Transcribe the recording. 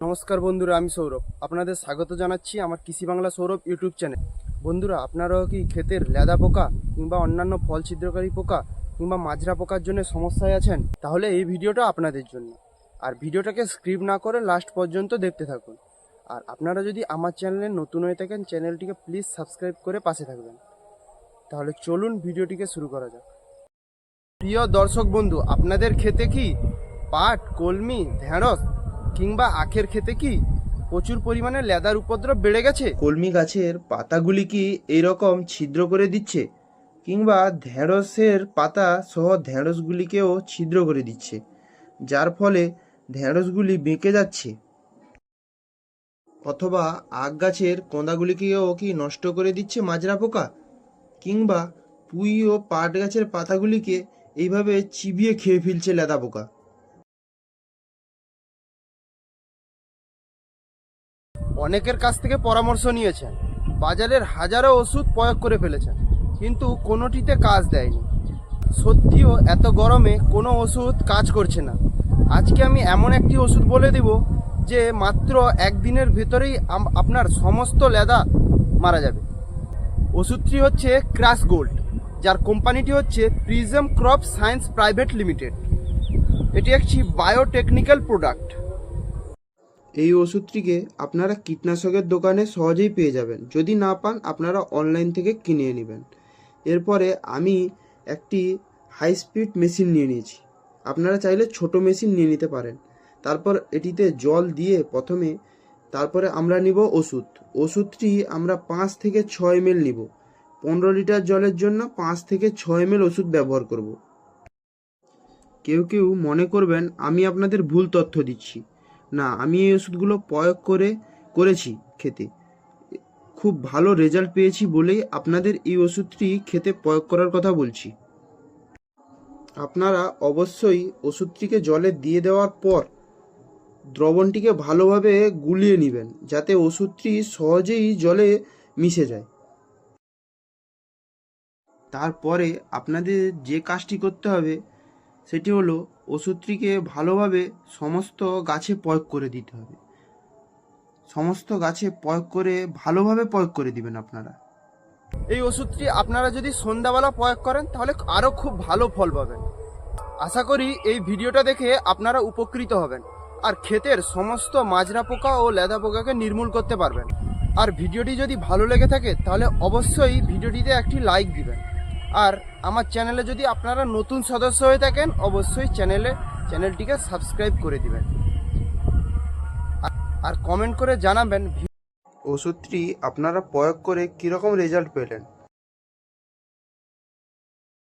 নমস্কার বন্ধুরা, আমি সৌরভ। আপনাদের স্বাগত জানাচ্ছি আমার কৃষি বাংলা সৌরভ ইউটিউব চ্যানেল। বন্ধুরা, আপনারাও কি ক্ষেতের লেদা পোকা কিংবা অন্যান্য ফল ছিদ্রকারী পোকা কিংবা মাজরা পোকার জন্য সমস্যায় আছেন? তাহলে এই ভিডিওটা আপনাদের জন্য। আর ভিডিওটাকে স্ক্রিপ্ট না করে লাস্ট পর্যন্ত দেখতে থাকুন। আর আপনারা যদি আমার চ্যানেলে নতুন হয়ে থাকেন, চ্যানেলটিকে প্লিজ সাবস্ক্রাইব করে পাশে থাকবেন। তাহলে চলুন ভিডিওটিকে শুরু করা যাক। প্রিয় দর্শক বন্ধু, আপনাদের ক্ষেতে কি পাট, কলমি, ঢেঁড়স কিংবা আখের ক্ষেতে কি প্রচুর পরিমাণে লেদার উপদ্রব বেড়ে গেছে? কলমি গাছের পাতাগুলি কি এইরকম ছিদ্র করে দিচ্ছে? কিংবা ঢেঁড়সের পাতা সহ ঢেঁড়সগুলিকেও ছিদ্র করে দিচ্ছে, যার ফলে ঢেঁড়সগুলি বেঁকে যাচ্ছে? অথবা আখ গাছের কোঁদাগুলিকেও কি নষ্ট করে দিচ্ছে মাজরা পোকা? কিংবা পুঁই ও পাট গাছের পাতাগুলিকে এইভাবে চিবিয়ে খেয়ে ফেলছে লেদা পোকা? অনেকের কাছ থেকে পরামর্শ নিয়েছেন। বাজারের হাজারো ওষুধ প্রয়োগ করে ফেলেছেন, কিন্তু কোনোটিতে কাজ দেয়নি। সত্যিও এত গরমে কোনো ওষুধ কাজ করছে না। আজকে আমি এমন একটি ওষুধ বলে দেব, যে মাত্র একদিনের ভেতরেই আপনার সমস্ত লেদা মারা যাবে। ওষুধটি হচ্ছে ক্রাশ গোল্ড, যার কোম্পানিটি হচ্ছে prism crop science private limited. এটি একটি বায়োটেকনিক্যাল প্রোডাক্ট। এই ওষুধটিকে আপনারা কীটনাশকের দোকানে সহজেই পেয়ে যাবেন। যদি না পান, আপনারা অনলাইন থেকে কিনে নেবেন। এরপরে আমি একটি হাই স্পিড মেশিন নিয়ে নিয়েছি। আপনারা চাইলে ছোট মেশিন নিয়ে নিতে পারেন। তারপর এটিতে জল দিয়ে প্রথমে তারপরে আমরা নিব ওষুধ। ওষুধটি আমরা পাঁচ থেকে ছয় এম নিব। পনেরো লিটার জলের জন্য পাঁচ থেকে ছয় এম ওষুধ ব্যবহার করব। কেউ কেউ মনে করবেন, আমি আপনাদের ভুল তথ্য দিচ্ছি। না, আমি এই ওষুধগুলো প্রয়োগ করে করেছি খেতে। খুব ভালো রেজাল্ট পেয়েছি বলেই আপনাদের এই ওষুধটি খেতে প্রয়োগ করার কথা বলছি। আপনারা অবশ্যই ওষুধটিকে জলে দিয়ে দেওয়ার পর দ্রবণটিকে ভালোভাবে গুলিয়ে নেবেন, যাতে ওষুধটি সহজেই জলে মিশে যায়। তারপরে আপনাদের যে কাজটি করতে হবে সেটি হলো ওষুধটিকে ভালোভাবে সমস্ত গাছে প্রয়োগ করে দিতে হবে। সমস্ত গাছে প্রয়োগ করে ভালোভাবে প্রয়োগ করে দিবেন আপনারা। এই ওষুধটি আপনারা যদি সন্ধ্যাবেলা প্রয়োগ করেন, তাহলে আরও খুব ভালো ফল পাবেন। আশা করি এই ভিডিওটা দেখে আপনারা উপকৃত হবেন আর ক্ষেতের সমস্ত মাজরা পোকা ও লেদা পোকাকে নির্মূল করতে পারবেন। আর ভিডিওটি যদি ভালো লেগে থাকে, তাহলে অবশ্যই ভিডিওটিতে একটি লাইক দিবেন। আর আমার চ্যানেলে যদি আপনারা নতুন সদস্য হয়ে থাকেন, অবশ্যই চ্যানেলে, চ্যানেলটিকে সাবস্ক্রাইব করে দিবেন। আর- কমেন্ট করে জানাবেন ওষুধটি আপনারা প্রয়োগ করে কীরকম রেজাল্ট পেলেন?